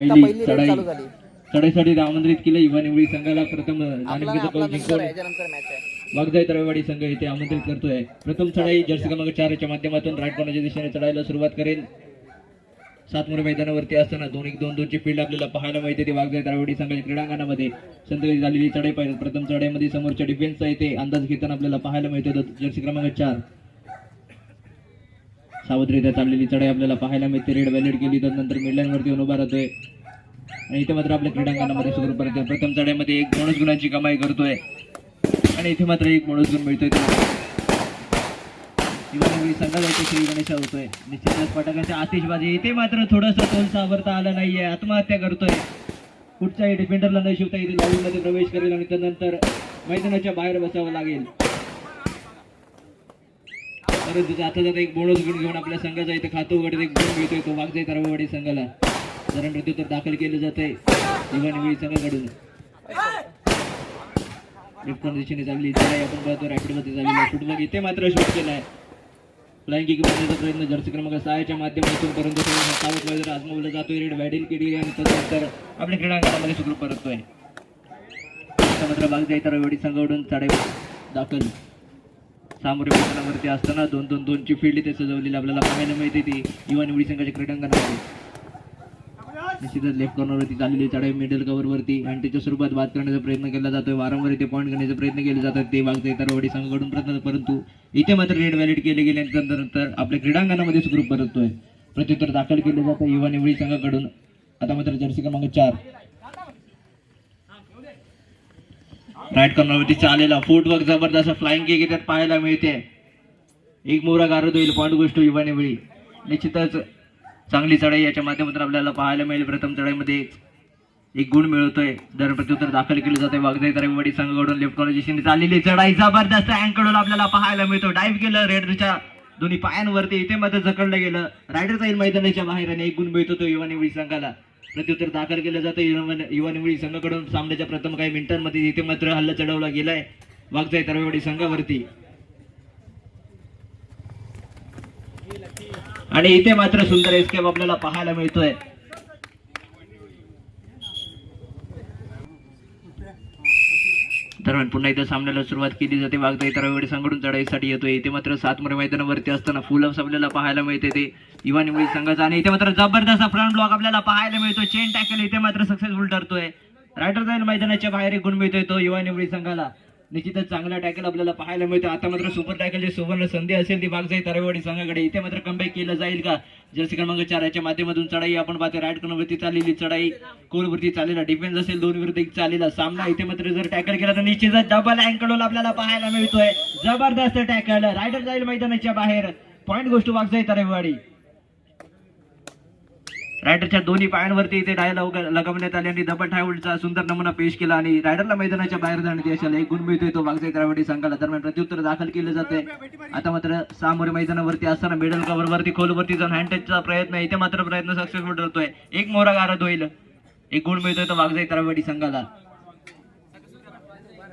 पहिली रेड चढाई चालू झाली. चढाईसाठी आमंत्रित केले युवा निवडी संघाला प्रथम नाणेफेकीचा जिंकून तरवेवाडी संघ येथे आमंत्रित करतोय. प्रथम चढाई जर्सी क्रमांक चारच्या माध्यमातून राईट कोणाच्या दिशेने चढायला सुरुवात करेल. सातमुरे मैदानावरती असताना दोन एक दोन दोनची फील्ड आपल्याला पाहायला मिळते. ती वागजाई तरवेवाडी संघाच्या क्रीडांगणामध्ये संतगती झालेली चढाई पाहिजे प्रथम चढाईमध्ये समोरच्या डिफेन्सचा येथे अंदाज घेताना आपल्याला पाहायला मिळतो. जर्सी क्रमांक चार. सावधरित्या चाललेली चढाई आपल्याला पाहायला मिळते. रेड व्हॅलिड केली तर नंतर मिडलाईन वरती येऊन उभा राहतोय. आणि इथे मात्र आपल्या क्रीडांगणामध्ये सुरू परत प्रथम चढाईमध्ये एक माणूस गुणांची कमाई करतोय. आणि इथे मात्र एक माणूस गुण मिळतोय. शिवनेरी संघाचा इथे श्री गणेश होतोय. निश्चितच पटाकाच्या आतिषबाजी. इथे मात्र थोडंसं तोल सावरता आला नाहीये. आत्महत्या करतोय. कुठच्याही डिफेंडरला न शिवता इथे लाईव्ह प्रवेश करेल आणि त्यानंतर मैदानाच्या बाहेर बसावं लागेल. परंतु जाता जाता एक बोनस गुण घेऊन आपल्या संघाचा इथे खातो उघडत एक गुण मिळतोय तो वागजाई तरवाडी संघाला. जरा तर दाखल केलं जात आहे निवडी संघाकडून. लेफ्ट दिशेने चालली चढाई आपण पाहतो रॅपिडमध्ये शूट मग इथे मात्र शूट केलाय फ्लाइंग किक मारण्याचा प्रयत्न जर्सी क्रमांक सहाच्या माध्यमातून परंतु सावध वगैरे आजमावला जातोय रेड बॅटिल केली आणि त्यानंतर आपल्या क्रीडांगणामध्ये सुखरूप परततोय. आता मात्र बागजाई तरवाडी संघाकडून चढाई दाखल. सामोरे मैदानावरती असताना दोन दोन दोनची फील्ड इथे सजवलेली आपल्याला पाहायला मिळते ती. युवा निवडी संघाच्या क्रीडांगणामध्ये निश्चितच लेफ्ट कॉर्नरवरती चाललेली चढाई मिडल कव्हरवरती आणि त्याच्या स्वरूपात बाद करण्याचा प्रयत्न केला जातोय. वारंवार इथे पॉईंट करण्याचा प्रयत्न केले जातात. ते वागते तरवाडी संघाकडून प्रयत्न परंतु इथे मात्र रेड व्हॅलिड केले गेल्यानंतर आपल्या क्रीडांगणामध्ये सुखरूप परततोय. प्रत्युत्तर दाखल केले जातं. युवा निवडी संघाकडून. आता मात्र जर्सी क्रमांक चार. राईट कॉर्नरवरती चालेला. फुटवर्क जबरदस्त. फ्लाइंग किक त्यात पाहायला मिळते. एक मोरा गारद होईल. पॉईंट गोष्ट युवा निश्चितच चांगली चढाई याच्या माध्यमातून आपल्याला पाहायला मिळेल. प्रथम चढाईमध्ये एक गुण मिळतोय. दर प्रत्युत्तर दाखल केले जाते तर रविवाडी संघाकडून लेफ्ट कॉर्नर चाललेली चढाई. जबरदस्त अँकडून आपल्याला पाहायला मिळतो. डाईव्ह केलं. रेडरच्या दोन्ही पायांवरती इथे मात्र जकडलं गेलं. रायडर जाईल मैदानाच्या बाहेर आणि एक गुण मिळतो तो युवा संघाला. प्रत्युत्तर दाखल केलं जातं. युवा निवडी संघाकडून सामन्याच्या प्रथम काही मिनिटांमध्ये इथे मात्र हल्ला चढवला गेलाय. वागजाई तरवेवाडी संघावरती आणि इथे मात्र सुंदर एस्केप आपल्याला पाहायला मिळतोय. दरम्यान पुन्हा इथं सामन्याला सुरुवात केली जाते. वागता इतर वेळी संघडून चढाईसाठी येतोय. इथे मात्र सातमरे मैदानावरती असताना फुल हाऊस आपल्याला पाहायला मिळते ते. युवा निवडी संघाचा आणि इथे मात्र जबरदस्त फ्रंट ब्लॉक आपल्याला पाहायला मिळतो. चेन टॅकल इथे मात्र सक्सेसफुल ठरतोय. रायडर जाईल मैदानाच्या बाहेर गुण मिळतोय तो युवा निवडी संघाला. निश्चितच चांगला टॅकल आपल्याला पाहायला मिळतो आता मात्र सुपर टॅकलची सुवर्ण संधी असेल ती बागजाई तरवाडी संघाकडे. इथे मात्र कमबॅक केलं जाईल का? जर्सी क्रमांक चार याच्या माध्यमातून चढाई आपण पाहतो राईट कॉर्नरवरती चाललेली चढाई. कोलवरती चाललेला डिफेन्स असेल दोन विरुद्ध एक चाललेला सामना. इथे मात्र जर टॅकल केला तर निश्चितच डबल अँकडोल आपल्याला पाहायला मिळतोय. जबरदस्त टॅकल रायडर जाईल मैदानाच्या बाहेर. पॉईंट गोष्ट वागजाई तरवाडी. रायडरच्या दोन्ही पायांवरती इथे डायला लगवण्यात आले आणि दबा ठायवडचा सुंदर नमुना पेश केला आणि रायडरला मैदानाच्या बाहेर जाण्यात यशाला एक गुण मिळतोय तो वागजाई द्रावडी संघाला. दरम्यान प्रत्युत्तर दाखल केलं जाते आता मात्र सामोरे मैदानावरती असताना मिडल कव्हर वरती खोलवरती जाऊन हँड टचचा प्रयत्न इथे मात्र प्रयत्न सक्सेसफुल ठरतोय. एक मोरा गारद होईल एक गुण मिळतोय तो वागजाई द्रावडी संघाला.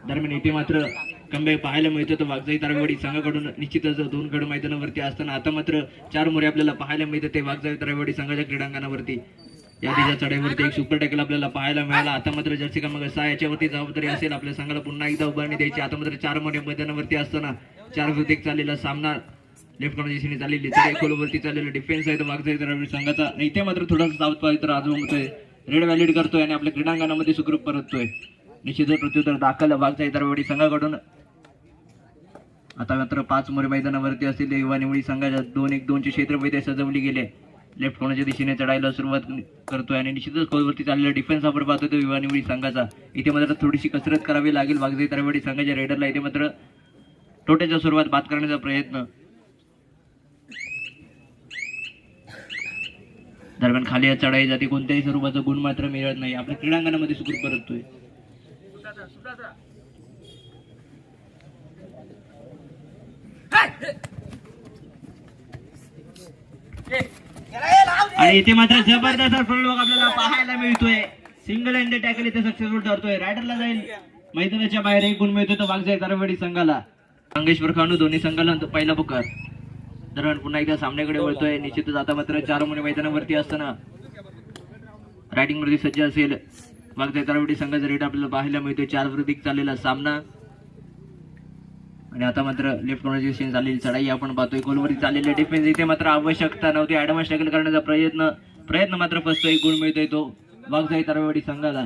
दरम्यान इथे मात्र कमबॅक पाहायला मिळतो. तर वाघजाई तरवाडी संघाकडून निश्चितच दोन गड मैदानावरती असताना आता मात्र चार मोरे आपल्याला पाहायला मिळतं ते वाघजाई तरवाडी संघाच्या क्रीडांगणावरती. या तिच्या चढाईवरती एक सुपर टॅकल आपल्याला पाहायला मिळाला. आता मात्र जर्सी क्रमांक सहा याच्यावरती जबाबदारी असेल. आपल्या संघाला पुन्हा एकदा उभारणी द्यायची. आता मात्र चार मोरे मैदानावरती असताना चार विरुद्ध चाललेला सामना लेफ्ट कॉर्नर चाललेली चढाई खोलवरती चाललेला डिफेन्स आहे. तो वागजाई तरवाडी संघाचा आणि इथे मात्र थोडासा साऊथ पाहिजे तर आजमतोय रेड व्हॅलिड करतोय आणि आपल्या क्रीडांगणामध्ये सुखरूप परततोय. निश्चितच प्रत्युत्तर दाखल वागजाई तरवाडी संघाकडून. आता मात्र पाच मोरे मैदानावरती असलेले युवा निवडी संघाच्या दोन एक दोनचे क्षेत्रफळ सजवली गेले. लेफ्ट कोणाच्या दिशेने चढायला सुरुवात करतोय आणि निश्चितच खोलवरती चाललेला डिफेन्स आपण पाहतो तो युवा निवडी संघाचा. इथे मात्र थोडीशी कसरत करावी लागेल. वागजाई तरवाडी संघाच्या रेडरला इथे मात्र टोट्याच्या सुरुवात बाद करण्याचा प्रयत्न. दरम्यान खाली या चढाई जाते कोणत्याही स्वरूपाचा गुण मात्र मिळत नाही. आपल्या क्रीडांगणामध्ये सुखरूप परततोय. आणि इथे मात्र जबरदस्त फ्रंट आपल्याला पाहायला मिळतोय. सिंगल हँड टॅकल इथे सक्सेसफुल ठरतोय. रायडरला जाईल. मैदानाच्या बाहेर एक गुण मिळतोय तो वागजाय तरवाडी संघाला. मंगेश्वर खानू दोन्ही संघाला पहिला पुकार दरम्यान पुन्हा एकदा सामन्याकडे वळतोय. निश्चितच आता मात्र चार मुने मैदानावरती असताना रायडिंगमध्ये सज्ज असेल. वागजाई तारावडी संघाचा रेट आपल्याला पाहायला मिळतोय. चार विरोधी चाललेला सामना. आणि आता मात्र लेफ्ट कॉर्नरची झालेली चढाई आपण पाहतोय. गोलवरती चाललेली डिफेन्स इथे मात्र आवश्यकता नव्हती. ऍडव्हान्स टॅकल करण्याचा प्रयत्न प्रयत्न मात्र फसतो एक गुण मिळतोय तो. वाघजाई तरवेवाडी संघाला.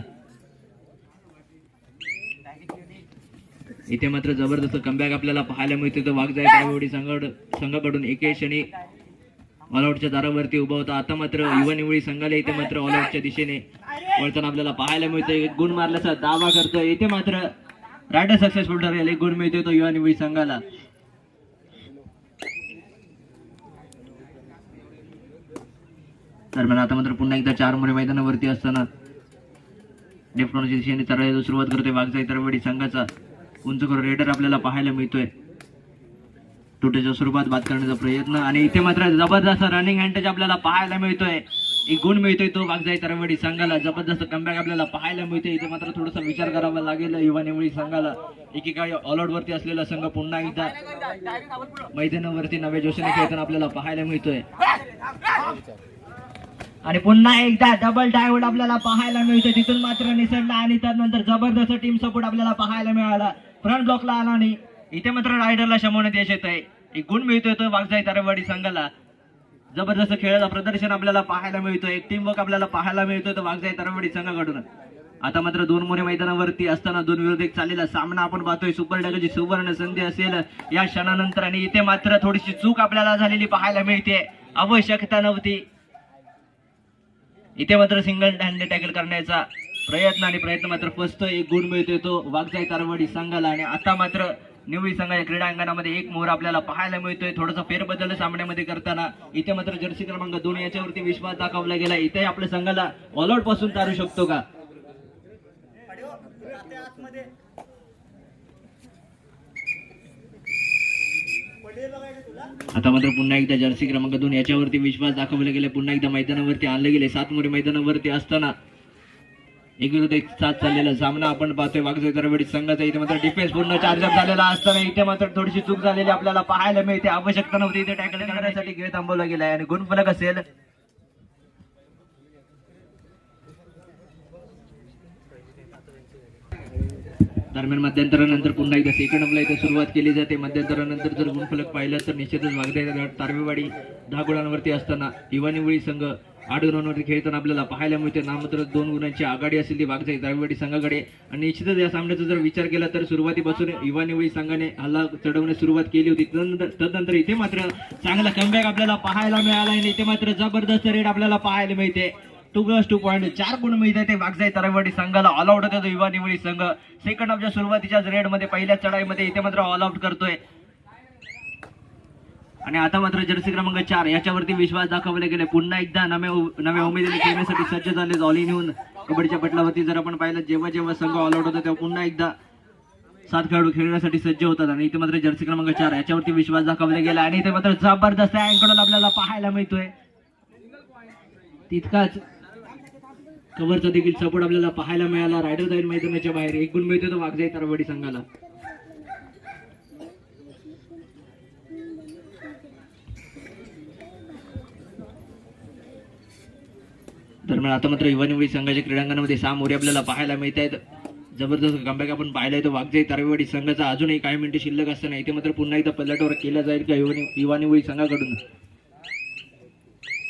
इथे मात्र जबरदस्त कमबॅक आपल्याला पाहायला मिळते तर वाघजाई तारावडी संघाड संघाकडून एके क्षणी ऑलआउटच्या दारावरती उभा होता. आता मात्र युवा निवळी संघाला इथे मात्र ऑलआउटच्या दिशेने वळताना आपल्याला पाहायला मिळतोय. एक गुण मारल्याचा दावा करतोय. इथे मात्र रायडर सक्सेसफुल ठरेल एक गुण मिळतोय तो युवा निवडी संघाला दरम्यान आता मात्र पुन्हा एकदा चार मुळे मैदानावरती असताना लेफ्ट दिशेने चढायला सुरुवात करतोय वाघजाई तरवडी संघाचा. उंच करून रेडर आपल्याला पाहायला मिळतोय. तुटेच्या स्वरूपात बाद करण्याचा प्रयत्न. आणि इथे मात्र जबरदस्त रनिंग हँडच आपल्याला पाहायला मिळतोय. एक गुण मिळतोय तो वाघजाई तरवडी संघाला. जबरदस्त कमबॅक आपल्याला पाहायला मिळतोय. इथे मात्र थोडासा विचार करावा लागेल युवा निवडी संघाला. एकेकाळी ऑलआउट वरती असलेला संघ पुन्हा एकदा मैदानावरती नव्या जोशीने खेळताना आपल्याला पाहायला मिळतोय. आणि पुन्हा एकदा डबल डायवड आपल्याला पाहायला मिळतोय. तिथून मात्र निसटला आणि त्यानंतर जबरदस्त टीम सपोर्ट आपल्याला पाहायला मिळाला. फ्रंट ब्लॉकला आला आणि इथे मात्र रायडरला शमवण्यात यश येत आहे एक गुण मिळतोय तो वागजाई तरवाडी संघाला. जबरदस्त खेळाचं प्रदर्शन आपल्याला पाहायला मिळतोय. एक टीम वर्क आपल्याला पाहायला मिळतोय. तो वागजाई तारेवाडी संघाकडून. आता मात्र दोन मोरे मैदानावरती असताना दोन विरोधी एक चाललेला सामना आपण पाहतोय. सुपर डगची सुवर्ण संधी असेल. या क्षणानंतर आणि इथे मात्र थोडीशी चूक आपल्याला झालेली पाहायला मिळते. आवश्यकता नव्हती. इथे मात्र सिंगल हँड टॅकल करण्याचा प्रयत्न आणि प्रयत्न मात्र फसतोय. एक गुण मिळतोय तो वाघजाई तारवाडी संघाला. आणि आता मात्र निवळी संघाच्या क्रीडांगणामध्ये एक मोहर आपल्याला पाहायला मिळतोय. थोडासा फेरबदल सामन्यामध्ये करताना इथे मात्र जर्सी क्रमांक दोन याच्यावरती विश्वास दाखवला गेला. इथे आपल्या संघाला ऑलआउटपासून तारू शकतो का? आता मात्र पुन्हा एकदा जर्सी क्रमांक दोन याच्यावरती विश्वास दाखवला गेला. पुन्हा एकदा मैदानावरती आणले गेले. सात मोरे मैदानावरती असताना एक विरुद्ध एक साथ चाललेला सामना आपण पाहतोय. वागजय दरवेळी संघाचा इथे मात्र डिफेन्स पूर्ण चार्जअप झालेला असताना इथे मात्र थोडीशी चूक झालेली आपल्याला पाहायला मिळते. आवश्यकता नव्हती इथे टॅकल करण्यासाठी. खेळ थांबवला गेलाय आणि गुणफलक असेल. दरम्यान मध्यंतरानंतर पुन्हा एकदा सेकंड हाफला इथे सुरुवात केली जाते. मध्यंतरानंतर जर गुणफलक पाहिलं तर निश्चितच वागदा तारवेवाडी दहा गुणांवरती असताना इवानिवळी संघ आठ गुणांवरती खेळताना आपल्याला पाहायला मिळते. ना मात्र दोन गुणांची आघाडी असेल ती वागजाई तारवेवाडी संघाकडे. आणि निश्चितच या सामन्याचा जर विचार केला तर सुरुवातीपासून इवानिवळी संघाने हल्ला चढवण्यास सुरुवात केली होती. तदनंतर तदनंतर इथे मात्र चांगला कमबॅक आपल्याला पाहायला मिळाला आणि इथे मात्र जबरदस्त रेट आपल्याला पाहायला मिळते. टू प्लस टू पॉईंट चार गुण मिळतात ते वागजाई तरवडी संघाला. ऑल आउट होता युवा निवडी संघ. सेकंड हाफच्या सुरुवातीच्या रेडमध्ये पहिल्या चढाईमध्ये इथे मात्र ऑल आउट करतोय. आणि आता मात्र जर्सी क्रमांक चार याच्यावरती विश्वास दाखवले गेले. पुन्हा एकदा नव्या उ- नव्या उमेदवारी खेळण्यासाठी सज्ज झाले ऑल इन येऊन कबड्डीच्या पटलावरती जर आपण पाहिलं जेव्हा जेव्हा संघ ऑल आउट होता तेव्हा पुन्हा एकदा सात खेळाडू खेळण्यासाठी सज्ज होतात. आणि इथे मात्र जर्सी क्रमांक चार याच्यावरती विश्वास दाखवला गेला. आणि इथे मात्र जबरदस्त अँकडून आपल्याला पाहायला मिळतोय. तितकाच कव्हरचा देखील सपोर्ट आपल्याला पाहायला मिळाला. रायडर जाईल मैदानाच्या बाहेर. एक गुण मिळतो तो वाघजाई तरवडी संघाला. दरम्यान आता मात्र युवा निवडी संघाच्या क्रीडांगणामध्ये सहा मोरे आपल्याला पाहायला मिळत आहेत. जबरदस्त कमबॅक आपण पाहिलाय तो वाघजाई तारवेवाडी संघाचा. अजूनही काही मिनिटं शिल्लक असताना इथे मात्र पुन्हा एकदा पल्लाटवर केला जाईल का युवा युवा निवडी संघाकडून?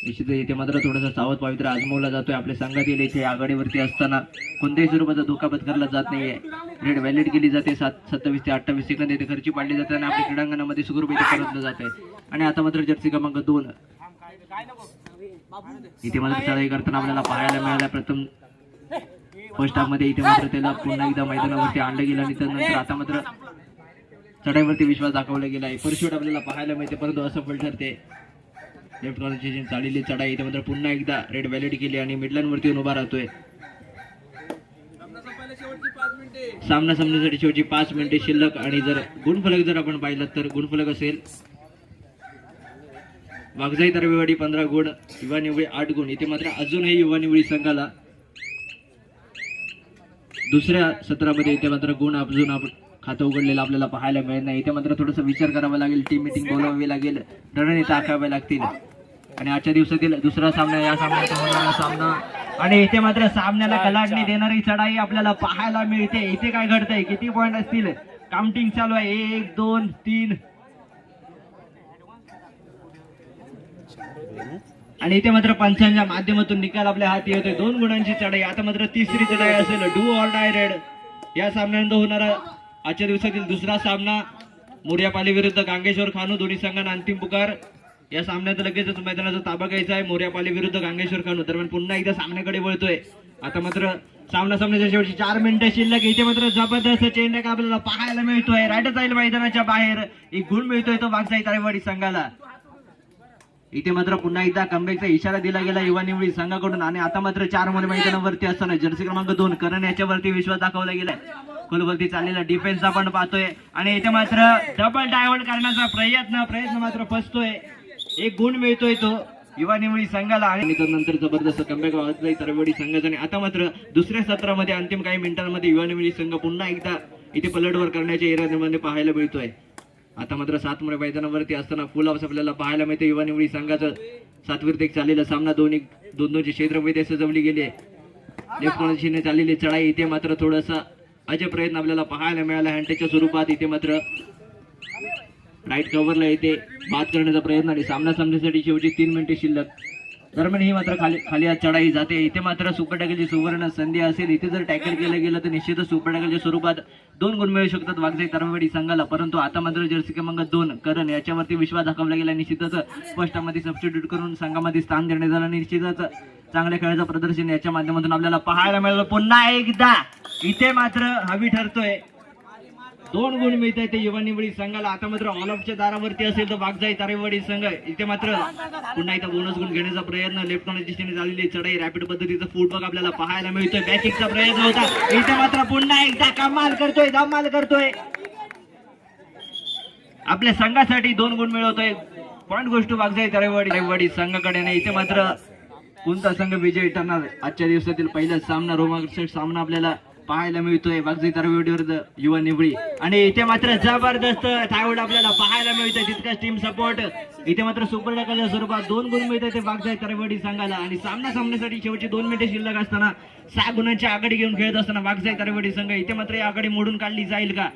निश्चित इथे मात्र थोडासा सावध पवित्र आजमवला जातोय आपल्या संघातील. इथे आघाडीवरती असताना कोणत्याही स्वरूपाचा धोका पत्करला जात नाहीये. रेड व्हॅलिड केली जाते सात सत्तावीस ते अठ्ठावीस सेकंद इथे खर्ची पाडली जाते आणि आपल्या क्रीडांगणामध्ये सुखरूप इथे परतलं जात आहे आणि आता मात्र जर्सी क्रमांक दोन. इथे मात्र चढाई करताना आपल्याला पाहायला मिळाला प्रथम फर्स्ट हाफमध्ये इथे मात्र त्याला पुन्हा एकदा मैदानावरती आणलं गेलं आणि त्यानंतर आता मात्र चढाईवरती विश्वास दाखवला गेला आहे परशुट आपल्याला पाहायला मिळते. परंतु असफल ठरते लेफ्ट कॉर्नरची जी चाललेली चढाई इथे मात्र पुन्हा एकदा रेड व्हॅलिड केली आणि मिडलांड वरती येऊन उभा राहतोय. सामना सामन्यासाठी शेवटची पाच मिनिटे शिल्लक आणि जर गुणफलक जर आपण पाहिलं तर गुणफलक असेल वाघजाई तरवेवाडी पंधरा गुण युवा निवळी आठ गुण. इथे मात्र अजूनही युवा निवळी संघाला दुसऱ्या सत्रामध्ये इथे मात्र गुण अजून आपण खातं उघडलेलं आपल्याला पाहायला मिळत नाही. इथे मात्र थोडासा विचार करावा लागेल टीम मिटिंग बोलावी लागेल रणनीती आखाव्या लागतील. आणि आजच्या दिवसातील दुसरा सामना या सामन्याचा होणारा सामना. आणि इथे मात्र सामन्याला कलाटणी देणारी चढाई आपल्याला पाहायला मिळते. इथे काय घडतंय? किती पॉइंट असतील? काउंटिंग चालू आहे. एक दोन तीन आणि इथे मात्र पंचांच्या माध्यमातून निकाल आपल्या हाती येतोय. दोन गुणांची चढाई. आता मात्र तिसरी चढाई असेल. Do or die raid. या सामन्यानंतर होणारा आजच्या दिवसातील दुसरा सामना. मोर्यापाली विरुद्ध गांगेश्वर खानू. दोन्ही संघांना अंतिम पुकार. या सामन्यात लगेचच मैदानाचा ताबा घ्यायचा आहे. मोर्यापाली विरुद्ध गांगेश्वर खानू. दरम्यान पुन्हा एकदा सामन्याकडे वळतोय. आता मात्र सामना सामन्याच्या शेवटची चार मिनिटं शिल्लक इथे मात्र जबरदस्त चेंडक आपल्याला पाहायला मिळतोय. राईट जाईल मैदानाच्या बाहेर. एक गुण मिळतोय तो वागसाई तारेवाडी संघाला. इथे मात्र पुन्हा एकदा कमबॅकचा इशारा दिला गेला युवा निवडी संघाकडून. आणि आता मात्र चार मुले मैदानावरती असताना जर्सी क्रमांक दोन करण याच्यावरती विश्वास दाखवला गेलाय. खोलवरती चाललेला डिफेन्स आपण पाहतोय. आणि इथे मात्र डबल डायव्हर्ट करण्याचा प्रयत्न प्रयत्न मात्र फसतोय. एक गुण मिळतोय तो युवा निवडी संघाला. आणि नंतर जबरदस्त कमबॅक वाजलाय तरवडी संघाचा. आणि आता मात्र दुसऱ्या सत्रामध्ये अंतिम काही मिनिटांमध्ये युवा निवडी संघ पुन्हा एकदा इथे पलटवर करण्याच्या इराद्यामध्ये पाहायला मिळतोय. आता मात्र सात मैदानावरती असताना फुल हाऊस आपल्याला पाहायला मिळते. युवा निवडी संघाचं सातवीर एक चाललेला सामना. दोन एक दोन दोनचे क्षेत्रमध्ये सजवली गेली आहे. लेफ्ट चाललेली चढाई. इथे मात्र थोडासा अजय प्रयत्न आपल्याला पाहायला मिळाला. हँटेच्या स्वरूपात इथे मात्र राईट कव्हरला येते बाद करण्याचा प्रयत्न आणि सामना सामन्यासाठी शेवटी तीन मिनिटे शिल्लक. दरम्यान ही मात्र खाली खाली चढाई जाते. इथे मात्र सुपर टॅकलची सुवर्ण संधी असेल. इथे जर टॅकल केलं गेलं तर निश्चितच सुपर टॅकलच्या स्वरूपात दोन गुण मिळू शकतात वागजाई तरवडी संघाला. परंतु आता मात्र जर्सी क्रमांक दोन करण याच्यावरती विश्वास दाखवला गेला. निश्चितच स्पष्टामध्ये सबस्टिट्यूट करून संघामध्ये स्थान देण्यात आलं. निश्चितच चांगल्या खेळाचं प्रदर्शन याच्या माध्यमातून आपल्याला पाहायला मिळालं. पुन्हा एकदा इथे मात्र हवी ठरतोय. दोन गुण मिळत ते युवा निवडी संघाला. आता मात्र ऑल ऑफच्या दारावरती असेल तर वागजाई तारेवाडी संघ इथे मात्र पुन्हा एकदा बोनस गुण घेण्याचा प्रयत्न. लेफ्ट दिशेने झालेली चढाई. रॅपिड पद्धतीचा फुटबॉल आपल्याला पाहायला मिळतोय. बॅटिंगचा प्रयत्न होता. इथे मात्र पुन्हा एकदा कमाल करतोय धमाल करतोय. आपल्या संघासाठी दोन गुण मिळवतोय. पॉईंट गोष्ट वागजाई तारेवाडी तारेवाडी संघाकडे नाही. इथे मात्र कोणता संघ विजयी ठरणार आजच्या दिवसातील पहिला सामना रोमांचक सामना आपल्याला पाहायला मिळतोय. वागजाई तारेवाडी युवा निवडी. आणि इथे मात्र जबरदस्त थायवड आपल्याला पाहायला मिळतोय. तितकाच टीम सपोर्ट इथे मात्र सुपर डकाच्या स्वरूपात दोन गुण मिळतात ते वागजाई तरवडी संघाला. आणि सामना सामन्यासाठी शेवटची दोन मिनिटे शिल्लक असताना सहा गुणांची आघाडी घेऊन खेळत असताना बागजाई तरवडी संघ. इथे मात्र ही आघाडी मोडून काढली जाईल का?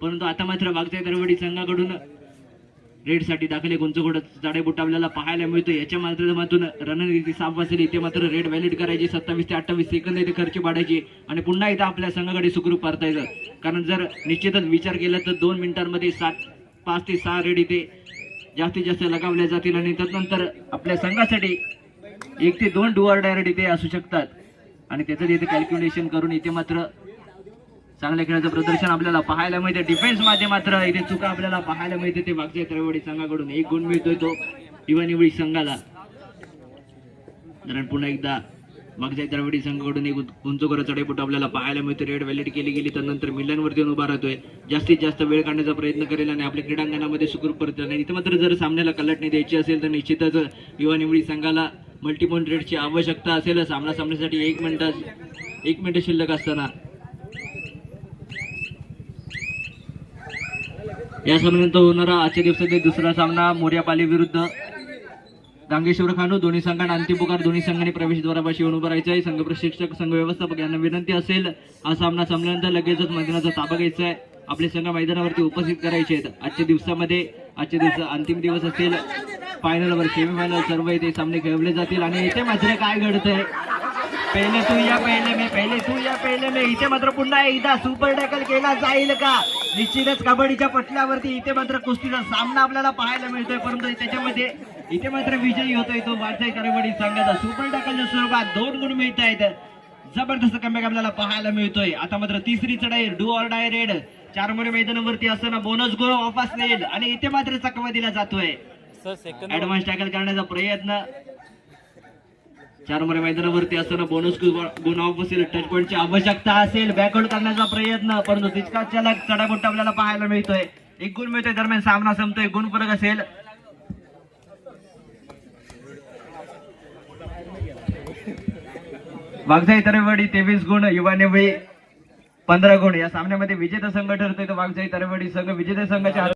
परंतु आता मात्र बागजाई तरवडी संघाकडून रेडसाठी दाखले गुंचगोड जाडेबुट आपल्याला पाहायला मिळतो याच्या माध्यमातून रणनीती साफ असेल इथे मात्र रेड व्हॅलिड करायची. सत्तावीस ते अठ्ठावीस सेकंद इथे खर्च पाडायची आणि पुन्हा एकदा आपल्या संघाकडे सुखरूप करता येतं कारण जर निश्चितच विचार केला तर दोन मिनिटांमध्ये सात पाच ते सहा रेड इथे जास्तीत जास्त लगावल्या जातील. आणि त्यानंतर आपल्या संघासाठी एक ते दोन डुअर डायरेक्ट इथे असू शकतात. आणि त्याचं इथे कॅल्क्युलेशन करून इथे मात्र चांगल्या खेळाचं प्रदर्शन आपल्याला पाहायला मिळते. डिफेन्समध्ये मात्र इथे चुका आपल्याला पाहायला मिळते. ते मागच्या त्रवडी संघाकडून एक गुण मिळतोय तो. युवा निवडी संघाला. कारण पुन्हा एकदा मागच्या तरवडी संघाकडून एक उंचकर चढेपुट आपल्याला पाहायला मिळतो. रेड व्हॅलिड केली गेली तर नंतर मिलनवरती येऊन उभा राहतोय. जास्तीत जास्त वेळ काढण्याचा प्रयत्न करेल आणि आपल्या क्रीडांगणामध्ये सुखरूप परत आणि इथं मात्र जर सामन्याला कलटणी द्यायची असेल तर निश्चितच युवा निवडी संघाला मल्टीपॉइंट रेडची आवश्यकता असेल. सामना सामन्यासाठी एक मिनिटात एक मिनिट शिल्लक असताना या सामन्यानंतर होणारा आजच्या दिवसातील दुसरा सामना मोर्यापाली विरुद्ध गांगेश्वर खानू. दोन्ही संघांना अंतिम पुकार दोन्ही संघांनी प्रवेशद्वारापाशी येऊन उभं राहायचं आहे संघ प्रशिक्षक संघ व्यवस्थापक यांना विनंती असेल हा सामना संपल्यानंतर लगेचच मैदानाचा ताबा घ्यायचा आहे आपले संघ मैदानावरती उपस्थित करायचे आहेत. आजच्या दिवसामध्ये आजच्या दिवस अंतिम दिवस असेल. फायनलवर सेमीफायनल सर्व इथे सामने खेळवले जातील. आणि इथे मात्र काय घडतंय? पहिले तू या पहिले मी पहिले तू या पहिले मी. इथे मात्र पुन्हा एकदा सुपर टॅकल केला जाईल का? निश्चितच कबड्डीच्या पटल्यावरती इथे मात्र कुस्तीचा सामना आपल्याला पाहायला मिळतोय. परंतु त्याच्यामध्ये इथे मात्र विजयी होतोय तो वारसाई करवडी संघाचा. सुपर टॅकलच्या स्वरूपात दोन गुण मिळत आहेत. जबरदस्त कमबॅक आपल्याला पाहायला मिळतोय. आता मात्र तिसरी चढाई डू ऑर डाय रेड चार मुळे मैदानावरती असताना बोनस गोल वापस नेल आणि इथे मात्र चकवा दिला जातोय. ऍडव्हान्स टॅकल करण्याचा प्रयत्न चार मरे मैदानावरती असताना बोनस गुण ऑफ असेल टच पॉईंटची आवश्यकता असेल. बॅकआउट करण्याचा प्रयत्न परंतु तितकाच त्याला चढाबोट आपल्याला पाहायला मिळतोय. एक गुण मिळतोय दरम्यान सामना संपतोय. गुण फरक असेल. वाघजाई तरवडी तेवीस गुण युवा नेवळी पंधरा गुण. या सामन्यामध्ये विजेता संघ ठरतोय. तर वाघजाई तरवडी संघ विजेता संघाच्या